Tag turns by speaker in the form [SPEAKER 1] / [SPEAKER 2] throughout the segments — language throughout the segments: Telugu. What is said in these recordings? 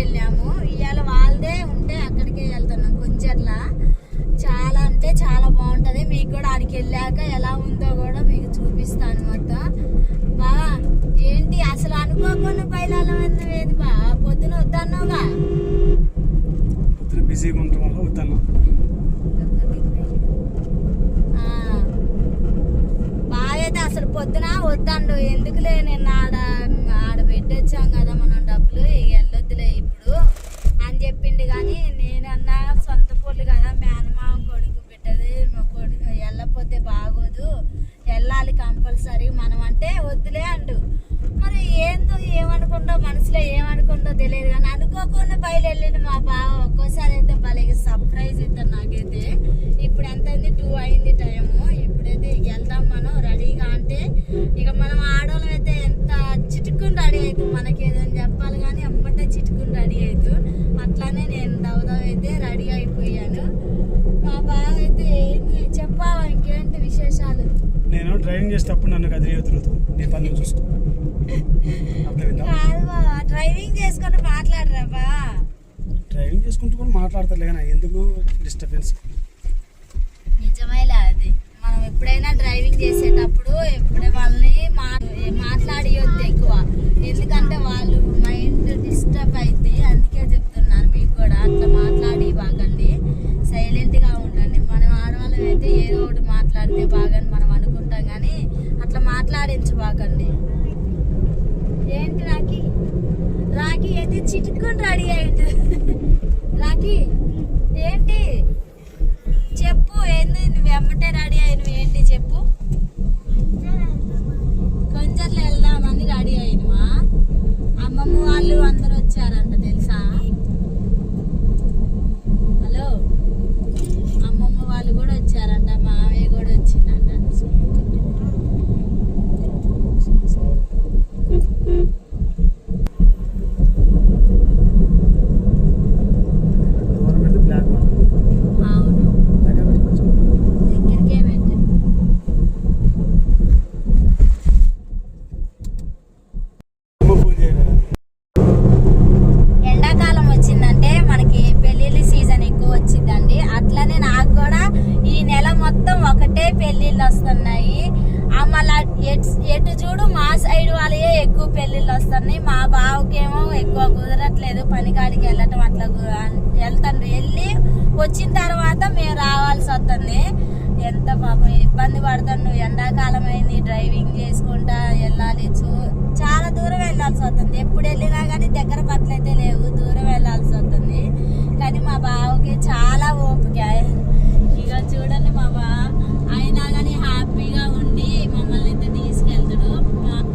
[SPEAKER 1] వెళ్ళాము ఇవాళ వాళ్ళదే ఉంటే అక్కడికే వెళ్తున్నాం. కొంచెంలా చాలా అంటే చాలా బాగుంటది. మీకు కూడా ఆడికి వెళ్ళాక ఎలా ఉందో కూడా మీకు చూపిస్తాను మొత్తం బా ఏంటి అసలు అనుకోకుండా బయలుదేరమంది ఏది బా? పొద్దున వద్దన్నావుగా?
[SPEAKER 2] బిజీగా ఉండటం వల్ల వద్దన్నా.
[SPEAKER 1] ఆ. బాగైతే అసలు పొద్దున వద్దండు. ఎందుకులే నిన్న ఆడ ఆడ పెట్టొచ్చాం కదా మనం డబ్బులు ఇక వెళ్ళొద్దులే ఇప్పుడు అని చెప్పిండు కానీ నేనన్నా సొంత పూలు కదా మేనమామ కొడుకు పెట్టది మా కొడుకు వెళ్ళకపోతే బాగోదు వెళ్ళాలి కంపల్సరీ మనం అంటే వద్దులే అండు మరి ఏందో ఏమనుకుంటో మనసులో ఏమనుకుంటో తెలియదు కానీ అనుకోకుండా బయలుదేరిండు మా బావ ఒక్కోసారి అయితే భలే సర్ప్రైజ్ ఇస్తారు నాకైతే ఇప్పుడు ఎంత అయింది టూ అయింది టైము ఇప్పుడైతే ఇక వెళ్దాం మనం రెడీగా అంటే ఇక మనం ఆడవాళ్ళం అయితే ఎంత చిటుకుని రెడీ అవుతుంది మనకి ఏదని చెప్పాలి కానీ అమ్మటే చిటుకుని రెడీ అవుతుంది దవదవ అయితే రెడీ అయిపోయాను. మా బావ అయితే ఏంది? చెప్పావా ఇంకేంటి విశేషాలు?
[SPEAKER 2] నేను డ్రైవింగ్ చేసేటప్పుడు నన్ను గదిలి ఎదురుతూ నీ పని నువ్వు చూసుకో. అర్థమైందా?
[SPEAKER 1] కాదు బావ డ్రైవింగ్ చేసుకొని మాట్లాడరా బా.
[SPEAKER 2] డ్రైవింగ్ చేసుకుంటూ కూడా మాట్లాడతారులే కానీ ఎందుకు డిస్టర్బెన్స్?
[SPEAKER 1] నిజమేలే అది. మనం ఎప్పుడైనా డ్రైవింగ్ చేసేటప్పుడు ఎప్పుడే వాళ్ళని మాట్లాడియొద్దు ఎక్కువ. ఎందుకంటే వాళ్ళు మైండ్ డిస్టర్బ్ అయితే అందుకే చెప్తున్నాను మీకు కూడా అట్లా మాట్లాడి బాగండి. సైలెంట్గా ఉండండి. మనం ఆడవాళ్ళం అయితే ఏదో ఒకటి మాట్లాడితే బాగని మనం అనుకుంటాం కానీ అట్లా మాట్లాడించబాకండి ఏంటి రాకి రాకి అయితే చిటుకుని రెడీ అయ్యింది రాకి ఏంటి? చెప్పు ఏంది? నువ్వు ఎమ్మటే రెడీ అయినవి ఏంటి చెప్పు. కొంచెంలో వెళ్దామని రెడీ అయినవా? అమ్మమ్మ వాళ్ళు అందరూ వచ్చారంట తెలుసా హలో అమ్మమ్మ వాళ్ళు కూడా వచ్చారంట మావయ్య కూడా వచ్చిందంట
[SPEAKER 2] దూరం పెడితే బ్లాక్
[SPEAKER 1] అవును
[SPEAKER 2] దగ్గర పెట్టుకోవచ్చు
[SPEAKER 1] దగ్గరికే పెట్టు
[SPEAKER 2] అమ్మ పూజ చేయరా
[SPEAKER 1] ఎండాకాలం వచ్చిందంటే మనకి పెళ్ళిళ్ళ సీజన్ ఎక్కువ వచ్చిందండి అట్లనే నాకు కూడా ఈ నెల మొత్తం ఒకటే పెళ్ళిళ్ళు వస్తున్నాయి. మళ్ళా ఎటు చూడు మా సైడ్ వాళ్ళే ఎక్కువ పెళ్ళిళ్ళు వస్తున్నాయి. మా బావకేమో ఎక్కువ కుదరట్లేదు పనికాడికి వెళ్ళటం అట్లా వెళ్తాను వెళ్ళి వచ్చిన తర్వాత మేము రావాల్సి వస్తుంది. ఎంత పాపం ఇబ్బంది పడుతాను. ఎండాకాలం అయింది డ్రైవింగ్ చేసుకుంటా వెళ్ళాలి. చూ- చాలా దూరం వెళ్ళాల్సి వస్తుంది. ఎప్పుడు వెళ్ళినా కానీ దగ్గర పట్లయితే లేవు. దూరం వెళ్ళాల్సి వస్తుంది. కానీ మా బావకి చాలా ఓపిక. ఇక చూడండి మా బావ అయినా కానీ హ్యాపీగా ఉండి మమ్మల్ని అయితే తీసుకెళ్తాడు మా-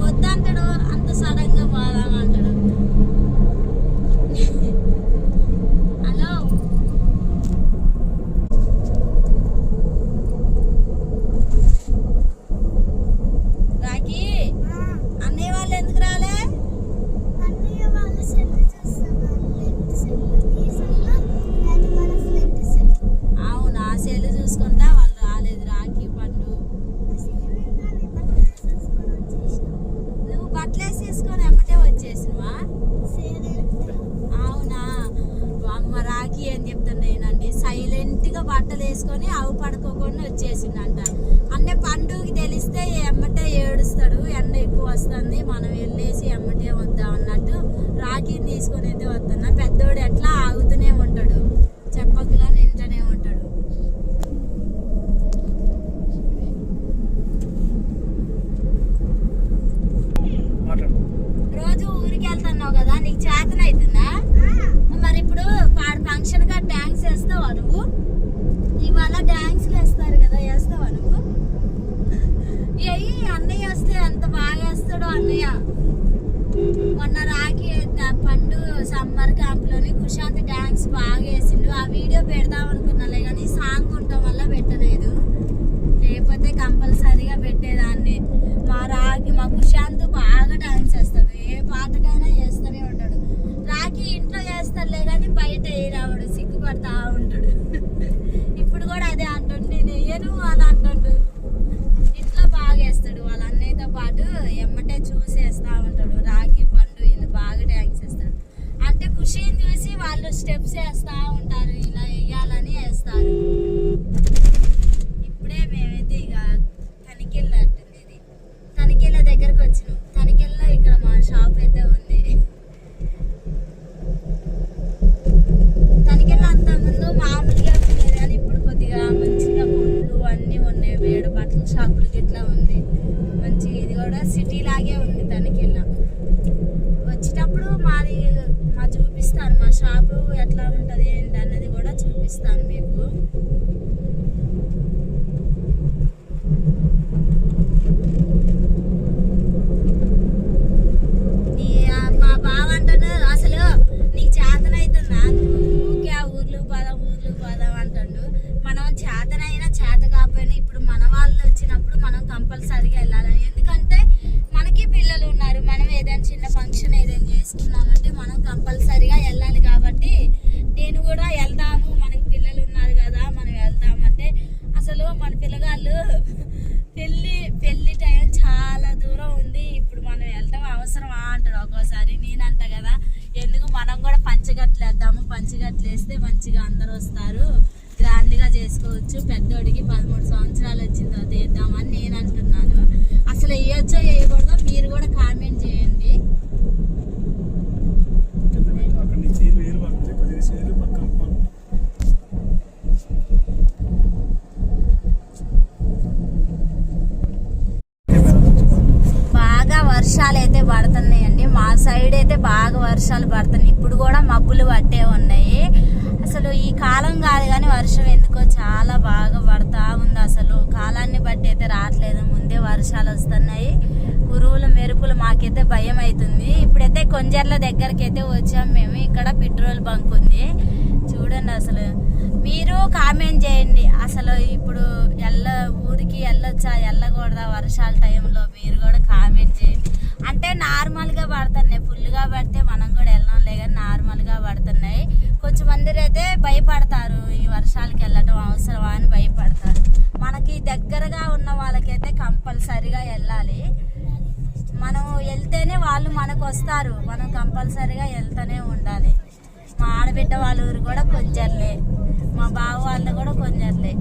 [SPEAKER 1] వద్దంటాడు అంత సడన్గా పోదామంటాడు హలో రాకి అన్నయ్య వాళ్ళు ఎందుకు రాలే
[SPEAKER 3] అన్నయ్య వాళ్ళ సెల్ చూస్తున్నారు లెఫ్ట్ సెల్ ఈ సెల్ అది మన ఫ్రంట్ సెల్
[SPEAKER 1] అవునా సెల్ చూసుకుంటా వాళ్ళు రాలేదు రాఖీ పండు నువ్వు బట్టలు వేసేసుకొని ఎమ్మటే వచ్చేసినవా అవునా అమ్మ రాఖీ అని చెప్తున్నానండి మంచిగా బట్టలు వేసుకొని ఆవు పడుకోకుండా వచ్చేసిందంట అంటే పండుగకి తెలిస్తే ఎమ్మటే ఏడుస్తాడు ఎండ ఎక్కువ వస్తుంది మనం వెళ్ళేసి ఎమ్మటే వద్దాం అన్నట్టు రాఖీని తీసుకొని అయితే వస్తున్నా పెద్దోడు ఎట్లా ఆగుతూనే ఉంటాడు చెప్పకులా నింటనే ఉంటాడు
[SPEAKER 2] మాట్లాడు
[SPEAKER 1] రోజు ఊరికి వెళ్తున్నావు కదా నీకు చేతన అవుతుందా మరి ఇప్పుడు పాడు ఫంక్షన్గా డాన్స్ వేస్తావా నువ్వు ఇవాళ డాన్స్ వేస్తారు కదా వేస్తావా నువ్వు ఎయ్యి అన్నయ్య వస్తే ఎంత బాగా అన్నయ్య. మొన్న రాఖీ పండు సమ్మర్ క్యాంప్లోని కుశాంత్ డాన్స్ బాగా వేసిండు ఆ వీడియో పెడదాం అనుకున్నాలే కానీ సాంగ్ ఉండటం వల్ల పెట్టలేదు. లేకపోతే కంపల్సరీగా పెట్టేదాన్ని. మా రాఖీ మా కుశాంత్ బాగా డాన్స్ చేస్తాడు. ఏ పాటకైనా చేస్తూనే ఉంటాడు. రాఖీ ఇంట్లో చేస్తాడులే కానీ బయట ఏ రావడు సిగ్గుపడతా స్టెప్స్ వేస్తా ఉంటారు ఇలా వేయాలని వేస్తారు ఇప్పుడే మేమైతే ఇక తనికెళ్ళట్టుంది ఇది తనికెళ్ళ దగ్గరకు వచ్చినాం తనికెళ్ళ ఇక్కడ మా షాప్ అయితే ఉంది తనికెళ్ళ అంత ముందు మామూలుగా ఉండేది కానీ ఇప్పుడు కొద్దిగా మంచిగా గుళ్ళు అన్నీ ఉన్నాయి వేడ బట్టల షాపులు గిట్లా ఉంది మంచి ఇది కూడా సిటీ లాగే ఉంది తనికెళ్ళ వచ్చేటప్పుడు మాది మా చూపిస్తాను మా షాపు ఎట్లా ఉంటుంది ఏంటి అన్నది కూడా చూపిస్తాను మీకు. నీ మా బావ అంటాడు అసలు నీకు చేతనైతుందా? నువ్వు ఊరికే ఆ ఊర్లు పోదాం ఊర్లు పోదాం అంటాడు. మనం చేతనైనా చేత కాకపోయినా ఇప్పుడు మన వాళ్ళు వచ్చినప్పుడు మనం కంపల్సరీగా వెళ్ళాలి ఎందుకంటే మనకి పిల్లలు ఉన్నారు మనం ఏదైనా చిన్న ఫంక్షన్ ఏదైనా చేసుకున్నామంటే మనం కంపల్సరీగా వెళ్ళాలి కాబట్టి నేను కూడా వెళ్దాము మనకి పిల్లలు ఉన్నారు కదా మనం వెళ్దామంటే అసలు మన పిల్లగాళ్ళు పెళ్ళి పెళ్ళి టైం చాలా దూరం ఉంది ఇప్పుడు మనం వెళ్ళటం అవసరమా అంటాడు ఒక్కోసారి నేనంట కదా ఎందుకు మనం కూడా పంచగట్లు అట్లా పంచగట్లు వేస్తే మంచిగా అందరు వస్తారు. గ్రాండ్గా చేసుకోవచ్చు. పెద్దోడికి పదమూడు సంవత్సరాలు వచ్చిన తర్వాత వేద్దామని నేను అంటున్నాను. అసలు వేయొచ్చో వేయకూడదో మీరు కూడా కామెంట్ చేయండి
[SPEAKER 2] అక్కడ నీ చీరు వేరు పడుతుంది కొద్దిగా చీరు పక్కన అనుకోవాలి. కెమెరా పెట్టుకోవాలి.
[SPEAKER 1] బాగా వర్షాలు అయితే పడుతున్నాయండి మా సైడ్ అయితే బాగా వర్షాలు పడుతున్నాయి. ఇప్పుడు కూడా మబ్బులు పట్టే ఉన్నాయి. అసలు ఈ కాలం కాదు కానీ వర్షం ఎందుకో చాలా బాగా పడతా ఉంది అసలు. కాలాన్ని బట్టి అయితే రావట్లేదు. ముందే వర్షాలు వస్తున్నాయి. ఉరువులు మెరుపులు మాకైతే భయం అవుతుంది. ఇప్పుడైతే కొంజర్ల దగ్గరికి అయితే వచ్చాం మేము. ఇక్కడ పెట్రోల్ బంక్ ఉంది. చూడండి అసలు. మీరు కామెంట్ చేయండి. అసలు ఇప్పుడు ఎల్ల ఊరికి వెళ్ళొచ్చా వెళ్ళకూడదా వర్షాల టైంలో మీరు కూడా కామెంట్ చేయండి. అంటే నార్మల్గా పడుతున్నాయి. ఫుల్గా పడితే మనం కూడా వెళ్ళాంలే కానీ నార్మల్గా పడుతున్నాయి. కొంచెం మంది అయితే భయపడతారు ఈ వర్షాలకి వెళ్ళటం అవసరమా అని భయపడతారు. మనకి దగ్గరగా ఉన్న వాళ్ళకైతే కంపల్సరిగా వెళ్ళాలి. మనం వెళ్తేనే వాళ్ళు మనకు వస్తారు. మనం కంపల్సరిగా వెళ్తూనే ఉండాలి. మా ఆడబిడ్డ వాళ్ళ ఊరు కూడా కొంచెర్లే మా బావ వాళ్ళు కూడా కొంచెర్లే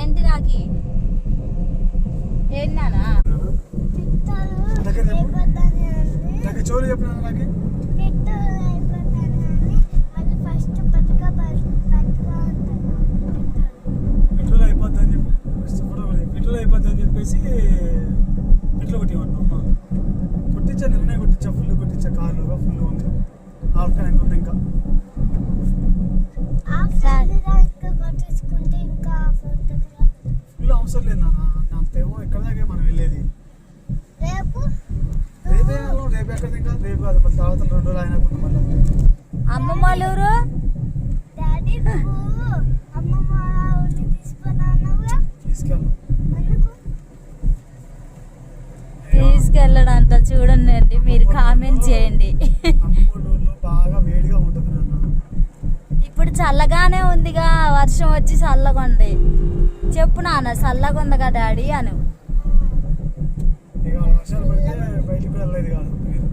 [SPEAKER 1] ఏంటి నాకు? ఏంటి
[SPEAKER 3] నానా?
[SPEAKER 2] దగ్గర చెప్పు.
[SPEAKER 3] అయిపోతాయి
[SPEAKER 2] నాకు చోరు చెప్పినా నాకు పెట్రోల్ అయిపోద్ది అని చెప్పి ఫస్ట్ ఫోటో పెట్రోల్ అయిపోద్ది అని చెప్పేసి పెట్రోల్ కొట్టివన్నా అమ్మ కొట్టించా నిన్నే కొట్టించా ఫుల్ కొట్టించా కార్లో ఫుల్ ఉంది హాఫ్ ట్యాంక్ ఉంది ఇంకా ఫుల్ అవసరం లేదు నాన్న అంతేమో ఎక్కడ దాకా మనం వెళ్ళేది
[SPEAKER 3] రేపే
[SPEAKER 2] రేపు ఎక్కడ ఇంకా రేపు మళ్ళీ తర్వాత రెండు రోజులు మళ్ళీ
[SPEAKER 1] అమ్మమ్మ తీసుకెళ్ళడంట చూడండి అండి మీరు కామెంట్ చేయండి. ఇప్పుడు చల్లగానే ఉందిగా వర్షం వచ్చి చల్లగా ఉంది చెప్పు నాన్న చల్లగా ఉందిగా డాడీ అను
[SPEAKER 2] ఇక వర్షాలు పడితే బయటికి కూడా వెళ్ళలేదు కాదు మీరు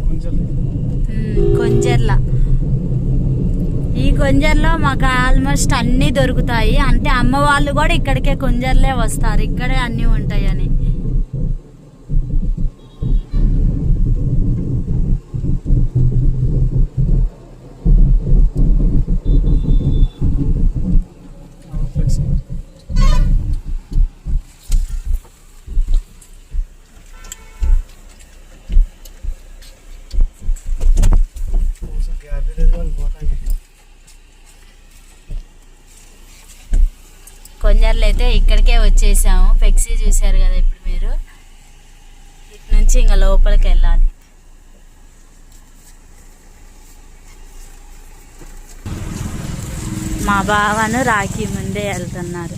[SPEAKER 2] కొంచెం
[SPEAKER 1] కొంజర్ల ఈ కొంజర్లో మాకు ఆల్మోస్ట్ అన్నీ దొరుకుతాయి. అంటే అమ్మ వాళ్ళు కూడా ఇక్కడికే కొంజర్లే వస్తారు. ఇక్కడే అన్నీ ఉంటాయని. చూశారు కదా ఇప్పుడు మీరు? ఇటు నుంచి ఇంకా లోపలికి వెళ్ళాలి. మా బావను రాఖీ ముందే వెళ్తున్నారు.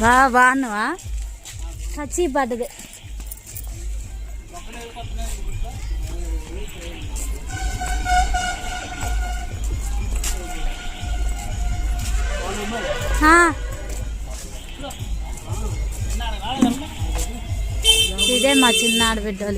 [SPEAKER 1] బా బాగున్నావా? కచ్చి పడ్డది ఆ. ఇదే మా చిన్న ఆడబిడ్డోళ్ళ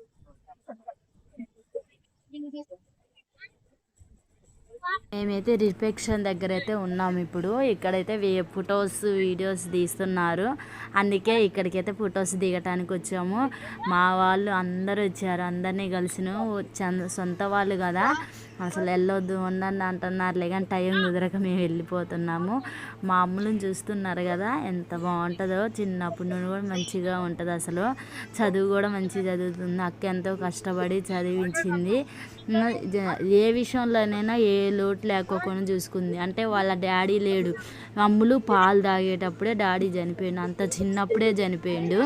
[SPEAKER 1] మేమైతే రిసెప్షన్ దగ్గర అయితే ఉన్నాం ఇప్పుడు. ఇక్కడైతే ఫొటోస్ వీడియోస్ తీస్తున్నారు. అందుకే ఇక్కడికైతే ఫొటోస్ దిగటానికి వచ్చాము. మా వాళ్ళు అందరూ వచ్చారు. అందరినీ కలిసిన సొంత వాళ్ళు కదా. అసలు వెళ్ళొద్దు ఉండండి అంటున్నారులే కానీ టైం కుదరక మేము వెళ్ళిపోతున్నాము. మా అమ్ములను చూస్తున్నారు కదా ఎంత బాగుంటుందో. చిన్నప్పటి నుండి కూడా మంచిగా ఉంటుంది అసలు. చదువు కూడా మంచిగా చదువుతుంది. అక్క ఎంతో కష్టపడి చదివించింది. ఏ విషయంలోనైనా ఏ లోటు లేకోకుండా చూసుకుంది. అంటే వాళ్ళ డాడీ లేడు. అమ్ములు పాలు తాగేటప్పుడే డాడీ చనిపోయిండు. అంత చిన్నప్పుడే చనిపోయిండు.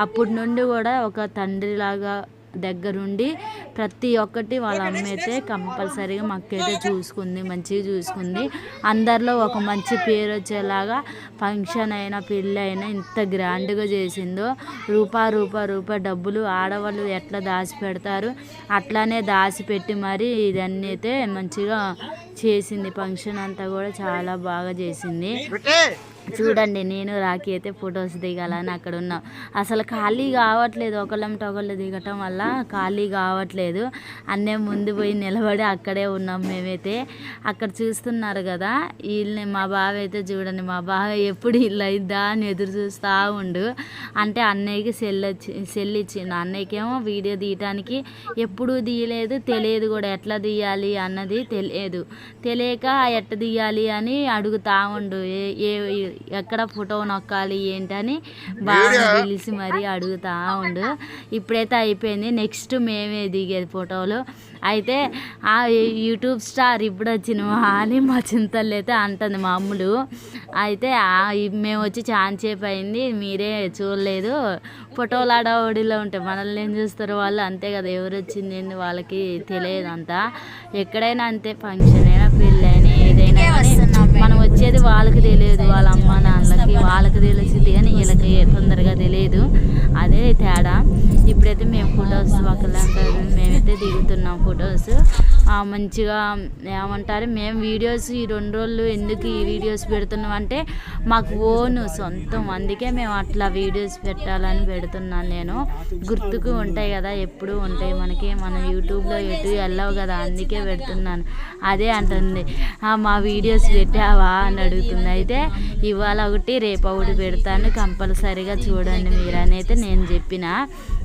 [SPEAKER 1] అప్పటి నుండి కూడా ఒక తండ్రిలాగా దగ్గరుండి ప్రతి ఒక్కటి వాళ్ళ అమ్మ అయితే కంపల్సరీగా మాకైతే చూసుకుంది మంచిగా చూసుకుంది. అందరిలో ఒక మంచి పేరు వచ్చేలాగా ఫంక్షన్ అయినా పెళ్ళి అయినా ఇంత గ్రాండ్గా చేసిందో. రూపా రూపా రూపా డబ్బులు ఆడవాళ్ళు ఎట్లా దాచి పెడతారు? అట్లానే దాచిపెట్టి మరి ఇదన్నీ అయితే మంచిగా చేసింది. ఫంక్షన్ అంతా కూడా చాలా బాగా చేసింది. చూడండి నేను రాఖీ అయితే ఫొటోస్ దిగాలని అక్కడ ఉన్నాం. అసలు ఖాళీ కావట్లేదు ఒకళ్ళంటే ఒకళ్ళు దిగటం వల్ల ఖాళీ కావట్లేదు. అన్నే ముందు పోయి నిలబడి అక్కడే ఉన్నాం మేమైతే. అక్కడ చూస్తున్నారు కదా వీళ్ళని మా బావ అయితే చూడండి మా బావ ఎప్పుడు ఇల్లు అయిద్దా అని ఎదురు చూస్తూ ఉండు. అంటే అన్నయ్యకి సెల్ వచ్చి సెల్ ఇచ్చిండు. అన్నయ్యకేమో వీడియో తీయటానికి ఎప్పుడూ తీయలేదు తెలియదు కూడా ఎట్లా తీయాలి అన్నది తెలియదు. తెలియక ఎట్ట తీయాలి అని అడుగుతా ఉండు. ఏ ఏ ఎక్కడ ఫోటో నొక్కాలి ఏంటని బాగా పిలిచి మరీ అడుగుతా ఉండు. ఇప్పుడైతే అయిపోయింది. నెక్స్ట్ మేమే దిగేది ఫోటోలు. అయితే ఆ యూట్యూబ్ స్టార్ ఇప్పుడు వచ్చిన అని మా చింతలు అయితే అంటుంది మా అమ్ములు. అయితే మేము వచ్చి చాలాసేపు అయింది. మీరే చూడలేదు. ఫోటోలు ఆడవాడిలో ఉంటాయి మనల్ని ఏం చూస్తారు వాళ్ళు? అంతే కదా. ఎవరు వచ్చింది వాళ్ళకి తెలియదు అంతా. ఎక్కడైనా అంతే. ఫంక్షన్ అయినా పెళ్ళి అయినా మనం వాళ్ళకి తెలియదు వాళ్ళ అమ్మ వాళ్ళకి తెలిసింది కానీ వీళ్ళకి తొందరగా తెలియదు. అదే తేడా. ఇప్పుడైతే మేము ఫొటోస్ ఒకళ్ళంటారు మేమైతే దిగుతున్నాం ఫొటోస్. మంచిగా ఏమంటారు మేము వీడియోస్ ఈ రెండు రోజులు ఎందుకు ఈ వీడియోస్ పెడుతున్నాం అంటే మాకు ఓన్ సొంతం. అందుకే మేము అట్లా వీడియోస్ పెట్టాలని పెడుతున్నాను నేను. గుర్తుకు ఉంటాయి కదా ఎప్పుడు ఉంటాయి. మనకి మన యూట్యూబ్లో ఎటు వెళ్ళవు కదా అందుకే పెడుతున్నాను. అదే అంటుంది. మా వీడియోస్ పెట్టావా? అని అడుగుతుంది. అయితే ఇవాళ ఒకటి రేపు ఒకటి పెడతాను కంపల్సరీగా చూడండి మీరు అని అయితే నేను చెప్పిన.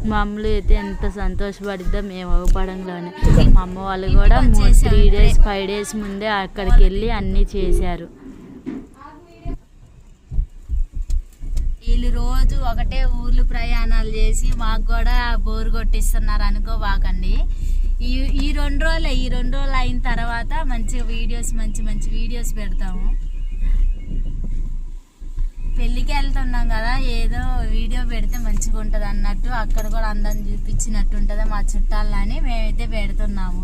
[SPEAKER 1] మా అమ్మలు అయితే ఎంత సంతోషపడిద్దో మేము అవ్వపడంలోనే మా అమ్మ వాళ్ళు కూడా త్రీ డేస్ ఫైవ్ డేస్ ముందే అక్కడికి వెళ్ళి అన్నీ చేశారు. వీళ్ళు రోజు ఒకటే ఊర్లు ప్రయాణాలు చేసి మాకు కూడా బోరు కొట్టిస్తున్నారు అనుకోబాకండి ఈ ఈ రెండు రోజులే ఈ రెండు రోజులు అయిన తర్వాత మంచిగా వీడియోస్ మంచి మంచి వీడియోస్ పెడతాము. పెళ్ళికి వెళ్తున్నాం కదా ఏదో వీడియో పెడితే మంచిగా ఉంటుంది అన్నట్టు అక్కడ కూడా అందరం చూపించినట్టు ఉంటుంది మా చుట్టాలని మేమైతే పెడుతున్నాము.